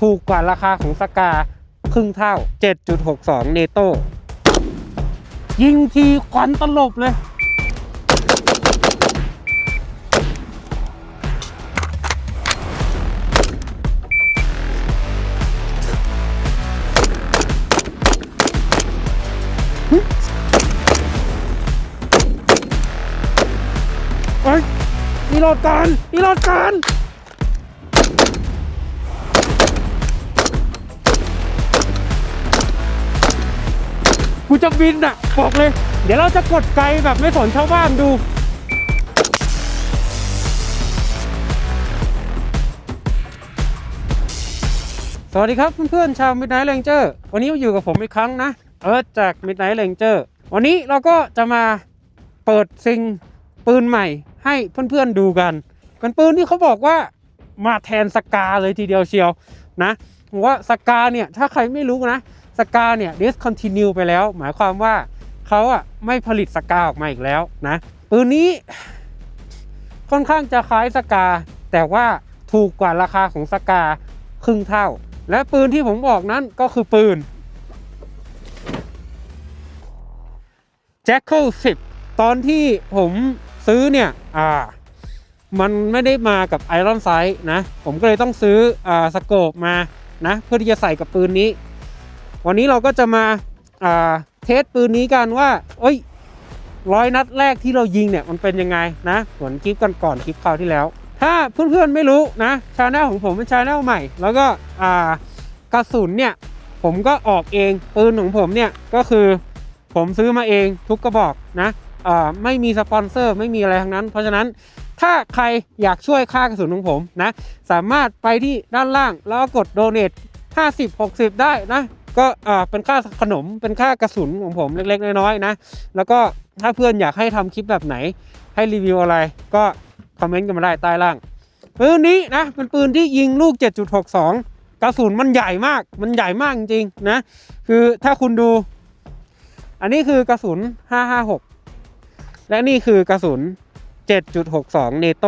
ถูกกว่าราคาของสกาครึ่งเท่า 7.62 เนโตยิงทีควันตลบเลย เฮ้ยมีรถกันมีรถกัน กูจะบินอะบอกเลย เดี๋ยวเราจะกดไกลแบบไม่สนชาวบ้านดูสวัสดีครับเพื่อนๆชาว Midnight Ranger วันนี้อยู่กับผมอีกครั้งนะเอิร์ธจาก Midnight Ranger วันนี้เราก็จะมาเปิดซิงปืนใหม่ให้เพื่อนๆดูกันเป็นปืนที่เขาบอกว่ามาแทนสกาเลยทีเดียวเชียวนะผมว่าสกาเนี่ยถ้าใครไม่รู้นะ สกาเนี่ย discontinue ไปแล้ว หมายความว่าเขาอะไม่ผลิตสกาออกมาอีกแล้วนะปืนนี้ค่อนข้างจะคล้ายสกา แต่ว่าถูกกว่าราคาของสกาครึ่งเท่า และปืนที่ผมบอกนั้นก็คือปืน Jackal 10 ตอนที่ผมซื้อเนี่ยอ่ามันไม่ได้มากับ Iron Sight นะ ผมก็เลยต้องซื้ออ่าสโคปมานะ เพื่อที่จะใส่กับปืนนี้ วันนี้เราก็จะมาเทสปืนนี้กันว่า เอ้ยร้อยนัดแรกที่เรายิงเนี่ยมันเป็นยังไงนะเหมือนคลิปกันก่อนคลิปคราวที่แล้ว ถ้าเพื่อนๆไม่รู้นะชาแนลของผมเป็นชาแนลใหม่ แล้วก็กระสุนเนี่ยผมก็ออกเองปืนของผมเนี่ยก็คือผมซื้อมาเองทุกกระบอกนะไม่มีสปอนเซอร์ไม่มีอะไรทั้งนั้น เพราะฉะนั้นถ้าใครอยากช่วยค่ากระสุนของผมนะสามารถไปที่ด้านล่างแล้วก็กดโดเนท50 60 ได้นะ ก็อ่าเป็นค่าขนมเป็นค่ากระสุนของผมเล็กๆน้อยๆนะ แล้วก็ถ้าเพื่อนอยากให้ทำคลิปแบบไหน ให้รีวิวอะไรก็คอมเมนต์กันมาได้ใต้ล่างปืนนี้นะเป็นปืนที่ยิงลูก 7.62 กระสุนมันใหญ่มาก มันใหญ่มากจริงๆนะ คือถ้าคุณดู อันนี้คือกระสุน 556 และนี่คือกระสุน 7.62 เนโต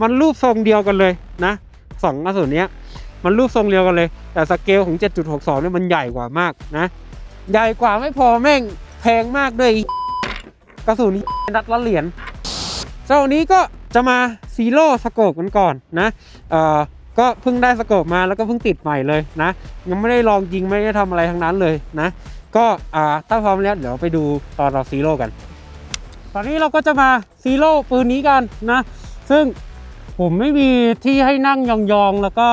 มันรูปทรงเดียวกันเลยนะสองกระสุนเนี้ย มันรูปทรงเดียวกันเลย แต่สเกลของ 7.62เนี่ยมันใหญ่กว่ามากนะ ใหญ่กว่าไม่พอแม่งแพงมากด้วยกระสุนนัดละเหรียญเจ้านี้ก็จะมาซีโร่สโคปกันก่อนนะเอ่อก็เพิ่งได้สโคปมาแล้วก็เพิ่งติดใหม่เลยนะ ยังไม่ได้ลองยิงไม่ได้ทำอะไรทั้งนั้นเลยนะ ก็อ่าถ้าพร้อมแล้วเดี๋ยวไปดูตอนเราซีโร่กัน ตอนนี้เราก็จะมาซีโร่ปืนนี้กันนะ ซึ่ง ผมไม่มีที่ให้นั่งยองๆ แล้วก็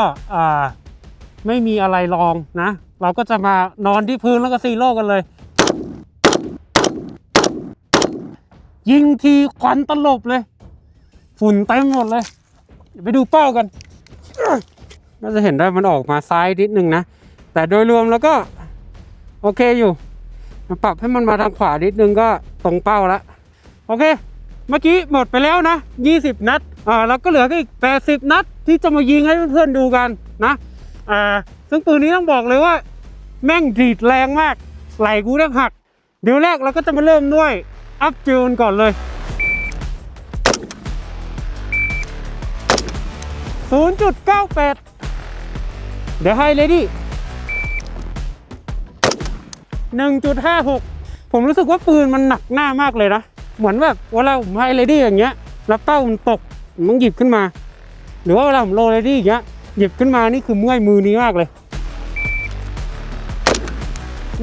ไม่มีอะไรรองนะ เราก็จะมานอนที่พื้นแล้วก็ซีโร่กันเลย ยิงทีควันตลบเลย ฝุ่นเต็มหมดเลยไปดูเป้ากันก็จะเห็นได้มันออกมาซ้ายนิดนึงนะ แต่โดยรวมแล้วก็ โอเคอยู่มาปรับให้มันมาทางขวานิดนึงก็ตรงเป้าแล้วโอเค เมื่อกี้หมดไปแล้วนะ 20 นัดอ่าแล้วก็เหลืออีก 80 นัดที่จะมายิงให้เพื่อนๆดูกันนะอ่าซึ่งปืนนี้ต้องบอกเลยว่า แม่งดีดแรงมากไหลกูแทบหัก เดี๋ยวแรกเราก็จะมาเริ่มด้วยอัพจูนก่อนเลย0.98 เดี๋ยวให้เลยดิ1.56 ผมรู้สึกว่าปืนมันหนักหน้ามากเลยนะ เหมือนแบบเวลาผมไฮเลดี้อย่างเงี้ยแล้วเป้ามันตกผมต้องหยิบขึ้นมา หรือว่าเวลาผมโลเลดี้อย่างเงี้ยหยิบขึ้นมานี่คือเมื่อยมือนี้มากเลย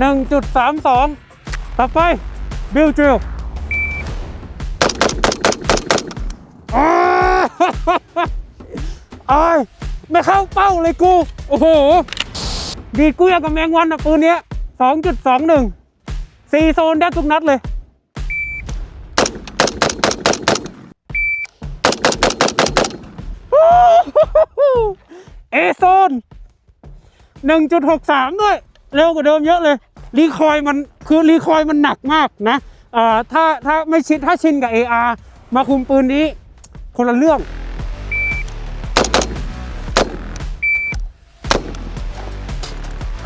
1.32 ต่อไปบิลจิลอาวอ้ายไม่เข้าเป้าเลยกู โอ้โห ดีกูอย่างกับแมงวันอะปืนเนี้ย 2.21สี่โซนได้ทุกนัดเลย เอโซ น 1.63ด้วยเร็วกว่าเดิมเยอะเลย รีคอยมันคือรีคอยมันหนักมากนะถ้าถ้าไม่ชินถ้าชินกับ AR มาคุมปืนนี้ คนละเรื่อง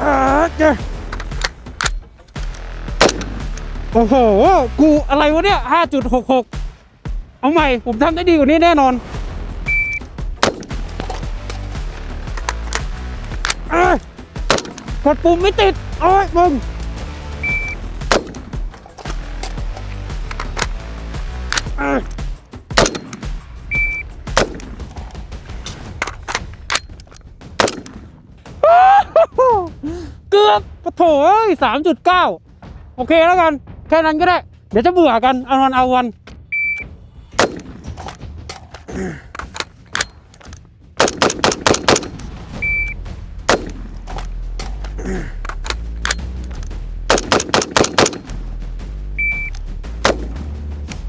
อาจโอ้โห กูอะไรวะเนี่ย 5.66 เอาใหม่ ผมทำได้ดีกว่านี้แน่นอน กดปุ่มไม่ติด โอ้ยมึงเอ้ยเกือบปะโถเอ้ยสามจุดเก้าโอเคแล้วกัน แค่นั้นก็ได้ เดี๋ยวจะเบื่อกัน เอาวันเอาวัน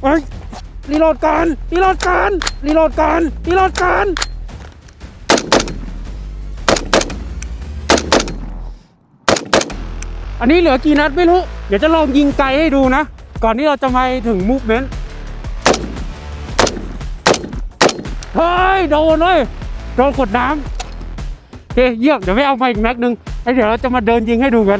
เฮ้ยรีโหลดก่อนรีโหลดก่อนรีโหลดก่อนรีโหลดก่อนอันนี้เหลือกี่นัดไม่รู้ เดี๋ยวจะลองยิงไกลให้ดูนะ ก่อนที่เราจะไปถึงมูฟเมนต์เฮ้ย โดนเลยโดนกดน้ำโอเคเยี่ยมเดี๋ยวไม่เอามาอีกแม็กนึง แล้วเดี๋ยวเราจะมาเดินยิงให้ดูกัน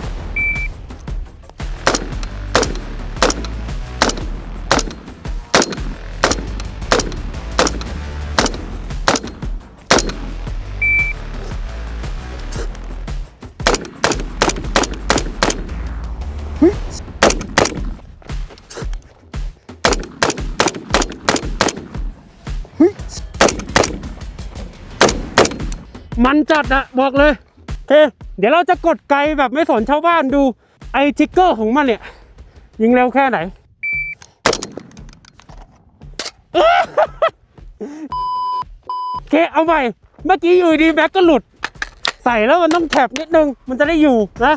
มันจัดอะบอกเลยโอเค เดี๋ยวเราจะกดไกลแบบไม่สนชาวบ้านดูไอทิกเกอร์ของมันเนี่ย ยิงเร็วแค่ไหน โอเคเอาใหม่ เมื่อกี้อยู่ดีแบ็กก็หลุด ใส่แล้วมันต้องแถบนิดนึง มันจะได้อยู่นะ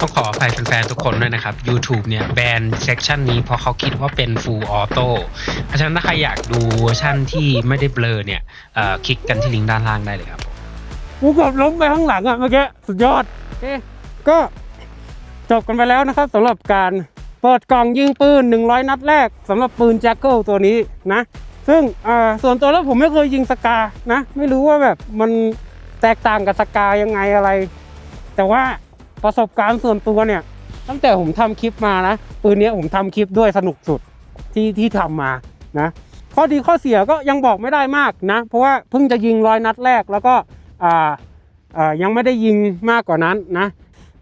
ต้องขออภัยแฟนๆทุกคนด้วยนะครับ YouTube เนี่ยแบนเซกชันนี้เพราะเขาคิดว่าเป็น Full Auto เพราะฉะนั้นถ้าใครอยากดูเวอร์ชันที่ไม่ได้เบลอเนี่ยคลิกกันที่ลิงก์ด้านล่างได้เลยครับ กูเกือบล้มไปข้างหลังอะเมื่อกี้สุดยอดโอเคก็จบกันไปแล้วนะครับสำหรับการเปิดกล่องยิงปืน 100 นัดแรกสำหรับปืนแจ็คเกิลตัวนี้นะ ซึ่งอ่าส่วนตัวแล้วผมไม่เคยยิงสกานะ ไม่รู้ว่าแบบมันแตกต่างกับสกายังไงอะไร แต่ว่าประสบการณ์ส่วนตัวเนี่ย ตั้งแต่ผมทำคลิปมานะ ปืนเนี้ยผมทำคลิปด้วยสนุกสุดที่ที่ทำมานะ ข้อดีข้อเสียก็ยังบอกไม่ได้มากนะ เพราะว่าเพิ่งจะยิงร้อยนัดแรกแล้วก็อ่าอ่า ยังไม่ได้ยิงมากกว่านั้นนะ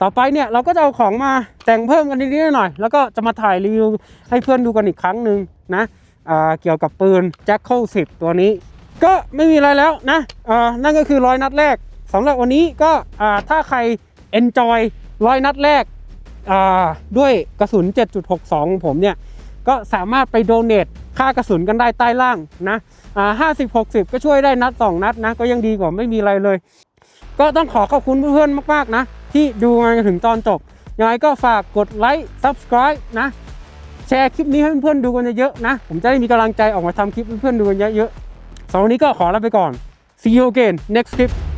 ต่อไปเนี่ยเราก็จะเอาของมาแต่งเพิ่มกันนิดหน่อย แล้วก็จะมาถ่ายรีวิวให้เพื่อนดูกันอีกครั้งหนึ่งนะเกี่ยวกับปืน Jackal 10 ตัวนี้ ก็ไม่มีอะไรแล้วนะนั่นก็คือร้อยนัดแรกสำหรับวันนี้ก็ถ้าใคร enjoy ร้อยนัดแรกด้วยกระสุน 7.62 ของผมเนี่ย ก็สามารถไปโดเนท ค่ากระสุนกันได้ใต้ล่างนะอ่าห้าสิบหกสิบก็ช่วยได้นัดสองนัดนะ ก็ยังดีกว่าไม่มีอะไรเลย ก็ต้องขอขอบคุณเพื่อนๆมากๆนะ ที่ดูมาจนถึงตอนจบยังไงก็ฝากกดไลค์ subscribe นะแชร์คลิปนี้ให้เพื่อนๆดูกันเยอะๆนะ ผมจะได้มีกำลังใจออกมาทำคลิปเพื่อนๆดูกันเยอะๆสำหรับวันนี้ก็ขอลาไปก่อน see you again next clip